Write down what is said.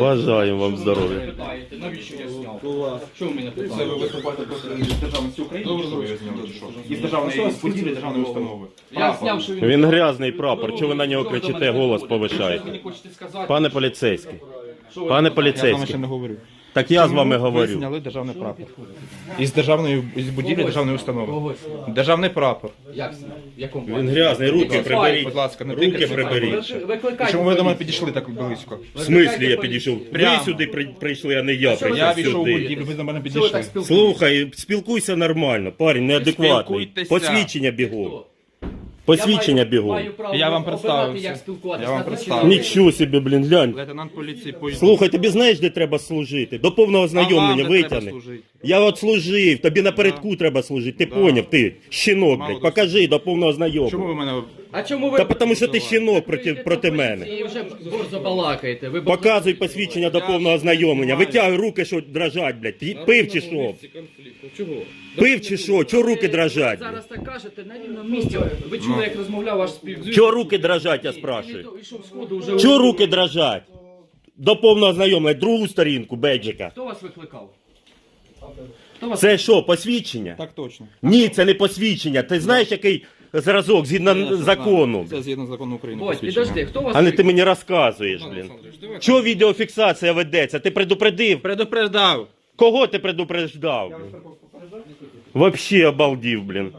Бажаємо вам здоров'я. Навіщо я зняв? Що ви мене Це ви питаєте? виступаєте проти державності України, що ви зняли, що? Із державної будівлі, державної установи. Я зняв, що він... Він грязний прапор, чого ви на нього кричите, голос Що ви повишаєте? мені хочете сказати? Пане поліцейський, Що ви пане? Я з вами ще поліцейський, не говорю. Так я з вами Ви говорю. зняли державний прапор. Із державної із будівлі державної установи. Державний прапор. Як? В якому Він плані? грязний, руки приберіть. Будь ласка, не Руки тикайте. приберіть. Викликайте Чому ви до мене поліцію. підійшли так близько? В смислі я підійшов? Ви Прямо. сюди при- прийшли, а не я прийшов Я війшов у сюди. будівлю, ви до мене Що ви так підійшли. спілкуєтесь? Слухай, спілкуйся нормально, парень, неадекватний. Спілкуйтеся. Посвідчення бігом. Хто? Посвідчення Я маю- право Я вам обирати, представився. як спілкуватися. Я вам представився. Нічого собі, блін, глянь. Лейтенант поліції поїзд. Слухай, тобі знаєш, де треба служити? До повного ознайомлення витягни. Я от служив, тобі напередку треба служити. Ти поняв, ти щінок, Мало блядь. Покажи до повного Чому ви мене А чому ви... Та тому що ти щінок проти, проти мене. І вже борзо балакаєте. Ви Показуй посвідчення до повного ознайомлення. Витягуй руки, що дрожать, блядь. Пив чи що? Чого? Пив чи що? Чого руки Ви дрожать? Зараз так кажете, на рівному місці. Ви чули, як розмовляв ваш співзвучник? Чого руки дрожать, я І- і спрашиваю? Ішов сходу вже... Чого руки дрожать? До повного ознайомлення, другу сторінку, беджика. Хто вас викликав? Хто вас Це що, посвідчення? Так точно. Ні, це не посвідчення. Ти знаєш, який зразок згідно закону? Це згідно закону України. Ось, посвідчення. підожди, хто вас А не ти мені розказуєш, блін. Чого відеофіксація ведеться? Ти предупредив? Предупреждав. Кого ти предупреждав? блін? Вообще обалдів, блін.